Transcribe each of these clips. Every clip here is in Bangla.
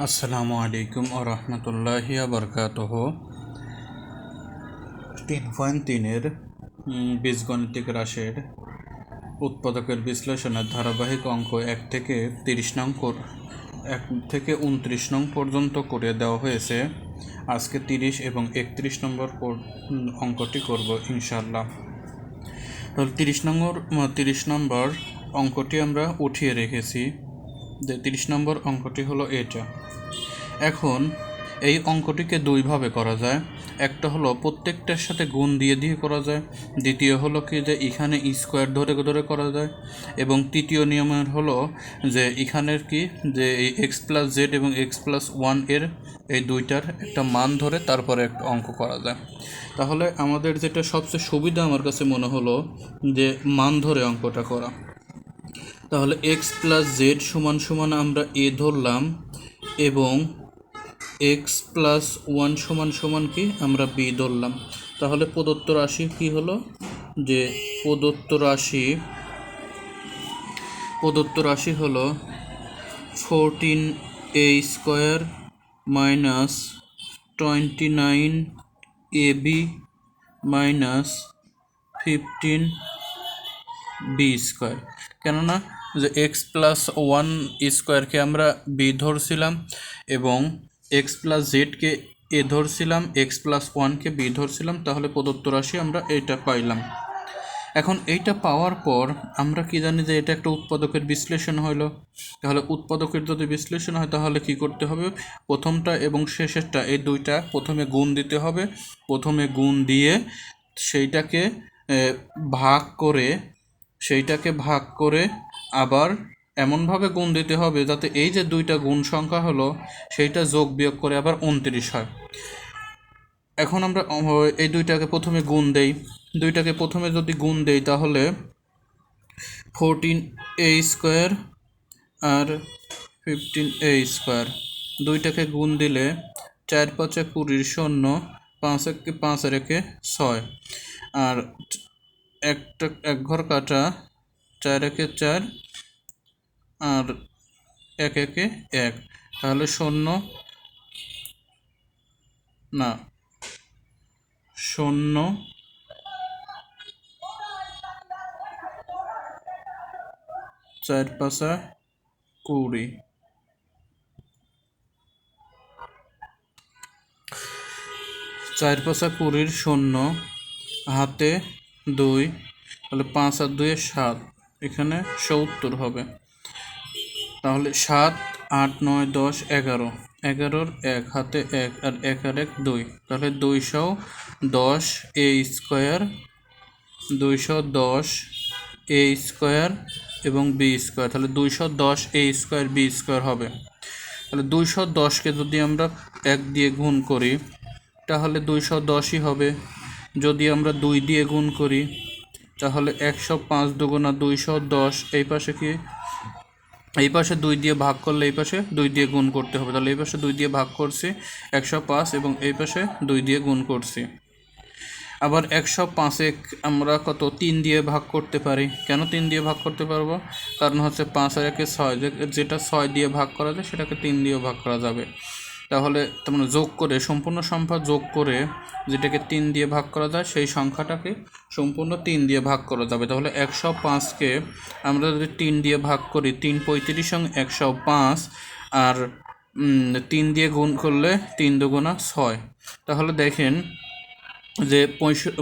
আসসালামু আলাইকুম ও রহমতুল্লাহি বরকাতহ। তিন পয়েন্ট তিনের বীজগণিতিক রাশির উৎপাদকের বিশ্লেষণের ধারাবাহিক অঙ্ক এক থেকে তিরিশ নং এক থেকে উনত্রিশ নং পর্যন্ত করে দেওয়া হয়েছে। আজকে তিরিশ এবং একত্রিশ নম্বর অঙ্কটি করব ইনশাল্লাহ তিরিশ নম্বর তিরিশ নম্বর অঙ্কটি আমরা উঠিয়ে রেখেছি। যে তিরিশ নম্বর অঙ্কটি হলো এটা। এখন এই অঙ্কটিকে দুইভাবে করা যায়। একটা হলো প্রত্যেকটার সাথে গুণ দিয়ে দিয়ে করা যায়। দ্বিতীয় হলো কি যে এখানে স্কোয়ার ধরে ধরে করা যায়। এবং তৃতীয় নিয়মের হলো যে এখানের কি যে এই এক্স প্লাস জেড এবং এক্স প্লাস ওয়ানের এই দুইটার একটা মান ধরে তারপরে একটা অঙ্ক করা যায়। তাহলে আমাদের যেটা সবচেয়ে সুবিধা আমার কাছে মনে হলো যে মান ধরে অঙ্কটা করা। তাহলে এক্স প্লাস জেড সমান সমান আমরা এ ধরলাম এবং এক্স প্লাস ওয়ান সমান সমান কি? আমরা বি ধরলাম। তাহলে প্রদত্ত রাশি কি হলো? যে প্রদত্ত রাশি প্রদত্ত রাশি হলো fourteen A square minus twenty nine A B minus fifteen B square কেননা যে এক্স প্লাস ওয়ান স্কোয়ারকে আমরা বি ধরছিলাম এবং এক্স প্লাস জেডকে এ ধরছিলাম এক্স প্লাস ওয়ানকে বি ধরছিলাম, তাহলে প্রদত্ত রাশি আমরা এইটা পাইলাম। এখন এইটা পাওয়ার পর আমরা কি জানি যে এটা একটা উৎপাদকের বিশ্লেষণ হলো তাহলে উৎপাদকের যদি বিশ্লেষণ হয়, তাহলে কি করতে হবে? প্রথমটা এবং শেষেরটা, এই দুইটা প্রথমে গুণ দিতে হবে। প্রথমে গুণ দিয়ে সেইটাকে ভাগ করে, সেইটাকে ভাগ করে আবার এমনভাবে গুণ দিতে হবে যাতে এই যে দুইটা গুণ সংখ্যা হলো, সেইটা যোগ বিয়োগ করে আবার উনত্রিশ হয়। এখন আমরা এই দুইটাকে প্রথমে গুণ দেই। দুইটাকে প্রথমে যদি গুণ দেই তাহলে ফোরটিন এ স্কোয়ার আর ফিফটিন এ স্কোয়ার। দুইটাকে গুণ দিলে চার পাঁচে কুড়ির শূন্য, পাঁচ একে পাঁচ আর একে ছয়। আর একটা, এক ঘর কাটা, চার একে চার আর এক, একে এক। তাহলে শূন্য। না। শূন্য। চার পাঁচা কুড়ি। চার পাঁচা কুড়ির শূন্য। হাতে দুই। তাহলে পাঁচ আর দুয়ে সাত। এখানে সত্তর হবে। তাহলে সাত, আট, নয়, দশ, এগারো। এগারোর এক, হাতে এক আর এক আর এক দুই। তাহলে দুইশো দশ এ স্কোয়ার, দুইশো দশ এ স্কোয়ার এবং বি স্কোয়ার। তাহলে দুইশো দশ এ স্কোয়ার, বি স্কোয়ার হবে। তাহলে দুইশো দশকে যদি আমরা এক দিয়ে গুণ করি, তাহলে দুইশো দশই হবে। যদি আমরা দুই দিয়ে গুণ করি, তাহলে একশো পাঁচ দুগুণা দুইশো দশ, এই পাশে কি এই পাশে দুই দিয়ে ভাগ করলে এই পাশে দুই দিয়ে গুণ করতে হবে। তাহলে এই পাশে দুই দিয়ে ভাগ করছি একশো পাঁচ এবং এই পাশে দুই দিয়ে গুণ করছি। আবার একশো পাঁচে আমরা কত? তিন দিয়ে ভাগ করতে পারি। কেন তিন দিয়ে ভাগ করতে পারব? কারণ হচ্ছে পাঁচ আর একে ছয় যেটা ছয় দিয়ে ভাগ করা যায়, সেটাকে তিন দিয়ে ভাগ করা যাবে। তাহলে তার মানে যোগ করে, সম্পূর্ণ সংখ্যা যোগ করে যেটাকে তিন দিয়ে ভাগ করা যায়, সেই সংখ্যাটাকে সম্পূর্ণ তিন দিয়ে ভাগ করা যাবে। তাহলে একশো পাঁচকে আমরা যদি তিন দিয়ে ভাগ করি, তিন পঁয়ত্রিশ সঙ্গে একশো পাঁচ, আর তিন দিয়ে গুণ করলে তিন দুগুণা ছয়। তাহলে দেখেন যে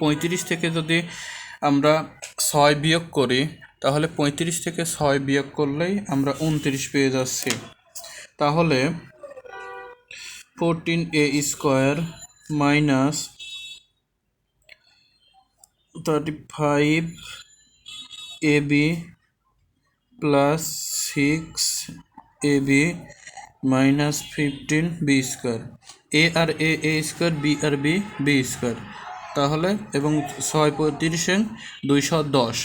পঁয়ত্রিশ থেকে যদি আমরা ছয় বিয়োগ করি, তাহলে পঁয়ত্রিশ থেকে ছয় বিয়োগ করলেই আমরা উনত্রিশ পেয়ে যাচ্ছি। তাহলে fourteen A square minus thirty five A B plus six A B minus fifteen B square A R A A square B আর বি বি স্কোয়ার তাহলে, এবং ছয় পঁয়ত্রিশে দুইশো দশ।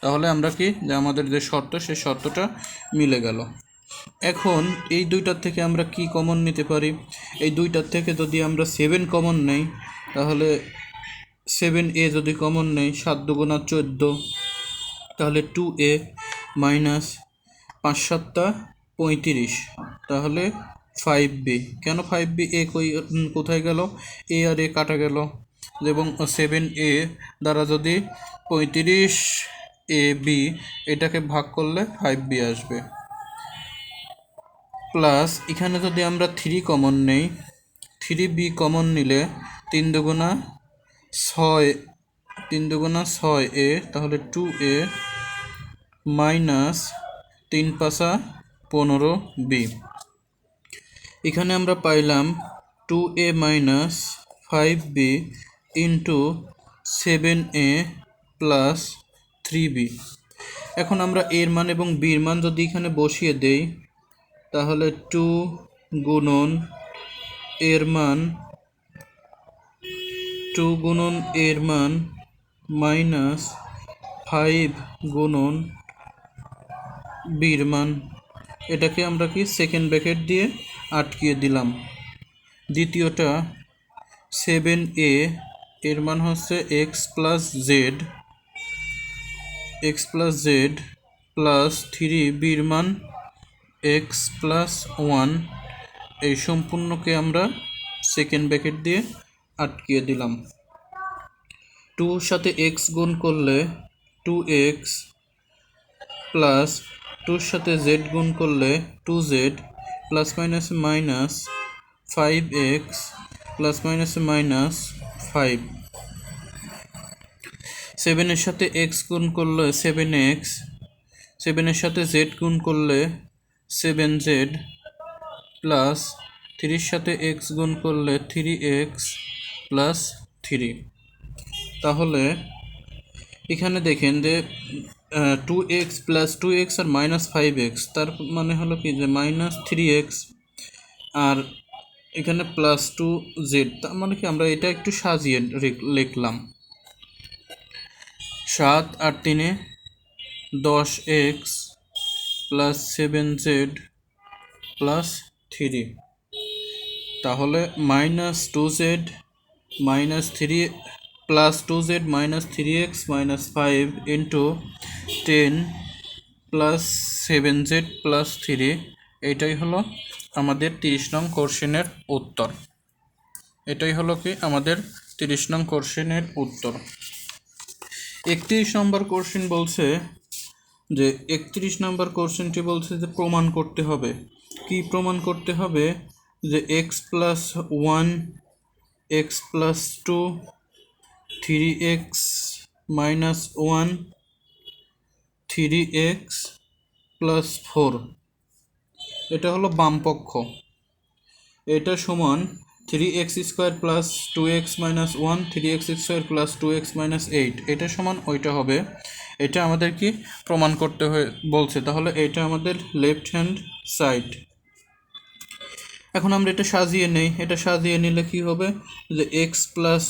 তাহলে আমরা কি, যে আমাদের যে শর্ত, সেই শর্তটা মিলে গেল। এখন এই দুইটার থেকে আমরা কি কমন নিতে পারি? এই দুইটার থেকে যদি আমরা সেভেন কমন নেই, তাহলে সেভেন এ যদি কমন নেই, সাত দুগুণা চোদ্দ, তাহলে টু এ মাইনাস পাঁচ সাতটা পঁয়ত্রিশ, তাহলে ফাইভ বি কেন ফাইভ বি এ কই কোথায় গেল? এ আর এ কাটা গেল। এবং সেভেন এ দ্বারা যদি পঁয়ত্রিশ এ বি এটাকে ভাগ করলে ফাইভ বি আসবে। প্লাস এখানে যদি আমরা থ্রি কমন নেই থ্রি বি কমন নিলে তিন দুগুণা ছয়, তিন দুগুণা ছয় এ তাহলে টু এ মাইনাস তিন পাশা পনেরো বি এখানে আমরা পাইলাম two A minus five B into seven A plus three B এখন আমরা এর মান এবং বির মান যদি এখানে বসিয়ে দেই তাহলে টু গুণন এর মান, টু গুণন এর মান মাইনাস ফাইভ গুণন বির মান। এটাকে আমরা কি সেকেন্ড ব্র্যাকেট দিয়ে আটকিয়ে দিলাম। দ্বিতীয়টা, সেভেন এ এর মান হচ্ছে X plus Z, X plus Z plus three বির মান এক্স প্লাস ওয়ান এই সম্পূর্ণকে আমরা সেকেন্ড ব্র্যাকেট দিয়ে আটকিয়ে দিলাম। টুর সাথে এক্স গুণ করলে টু এক্স প্লাস টুর সাথে জেড গুণ করলে two Z plus minus minus five X plus minus minus five সেভেনের সাথে এক্স গুণ করলে সেভেন এক্স সেভেনের সাথে জেড গুণ করলে সেভেন জেড প্লাস থ্রির সাথে এক্স গুণ করলে থ্রি এক্স প্লাস থ্রি। তাহলে এখানে দেখেন যে two X plus two X আর মাইনাস ফাইভ এক্স, তার মানে হলো কি যে মাইনাস থ্রি এক্স আর এখানে প্লাস টু জেড, তার মানে কি আমরা এটা একটু সাজিয়ে লিখলাম। সাত আর তিনে দশ X plus seven Z plus three তাহলে minus two Z minus three plus two Z minus three X minus five into ten plus seven Z plus three এটাই হলো আমাদের তিরিশ নং কোশ্চেনের উত্তর। এটাই হলো কি আমাদের তিরিশ নং কোশ্চেনের উত্তর। একত্রিশ নম্বর কোশ্চেন বলছে যে একত্রিশ নম্বর কোশ্চেনটি বলছে যে প্রমাণ করতে হবে। কি প্রমাণ করতে হবে? যে X plus one X plus two three X minus one three X plus four এটা হলো বামপক্ষ এটা সমান three X square plus two X minus one three X square plus two X minus eight এটা সমান ওইটা হবে। এটা আমাদের কি প্রমাণ করতে হয়ে, বলছে। তাহলে এটা আমাদের লেফট হ্যান্ড সাইড এখন আমরা এটা সাজিয়ে নেই। এটা সাজিয়ে নিলে কি হবে? যে এক্স প্লাস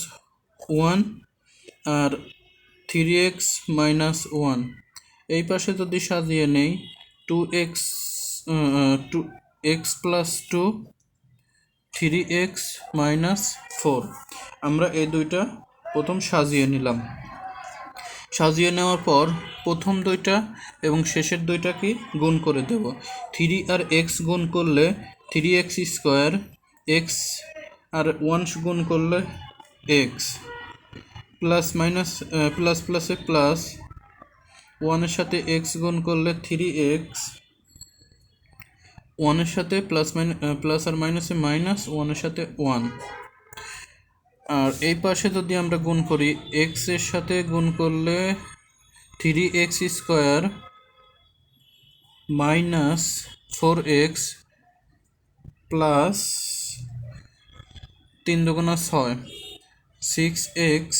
ওয়ান আর থ্রি এক্স মাইনাস ওয়ান এই পাশে যদি সাজিয়ে নেই two X two X plus two three X minus four আমরা এই দুইটা প্রথম সাজিয়ে নিলাম। সাজিয়ে নেওয়ার পর প্রথম দুইটা এবং শেষের দুইটা কি গুণ করে দেব। থ্রি আর এক্স গুণ করলে থ্রি এক্স স্কোয়ার এক্স আর ওয়ানস গুণ করলে এক্স প্লাস মাইনাস প্লাস প্লাসে প্লাস ওয়ানের সাথে এক্স গুণ করলে থ্রি এক্স ওয়ানের সাথে প্লাস মাইন প্লাস আর মাইনাসে মাইনাস ওয়ানের সাথে ওয়ান আর এই পাশে যদি আমরা গুণ করি এক্সের সাথে গুণ করলে three X square minus four X plus তিন দুগুণা ছয় সিক্স এক্স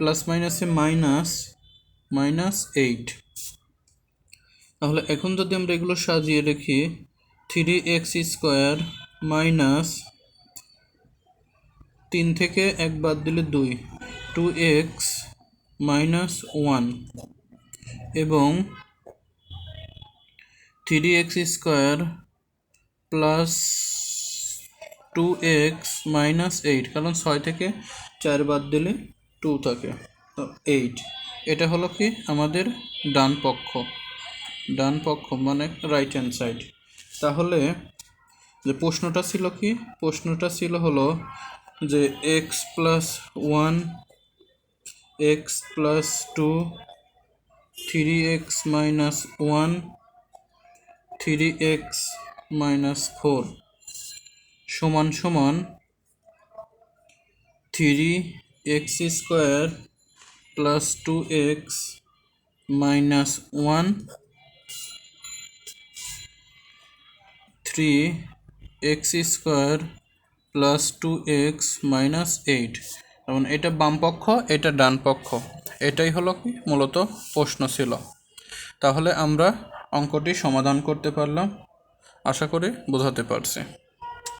প্লাস মাইনাসে মাইনাস মাইনাস এইট তাহলে এখন যদি আমরা এগুলো সাজিয়ে রাখি থ্রি এক্স স্কোয়ার মাইনাস তিন থেকে এক বাদ দিলে দুই। টু এক্স মাইনাস ওয়ান এবং three X square plus two X minus eight, কারণ ছয় থেকে চার বাদ দিলে টু থাকে। এইট, এটা হলো কি আমাদের ডান পক্ষ। ডান পক্ষ মানে রাইট হ্যান্ড সাইড তাহলে যে প্রশ্নটা ছিল কি? প্রশ্নটা ছিল হলো যে X plus one X plus two three X minus one three X minus four সমান সমান three X square plus two X minus one three X square plus two X minus eight যেমন এটা বাম পক্ষ, এটা ডান পক্ষ। এটাই হলো কি মূলত প্রশ্ন ছিল। তাহলে আমরা অঙ্কটি সমাধান করতে পারলাম। আশা করি বোঝাতে পারছি।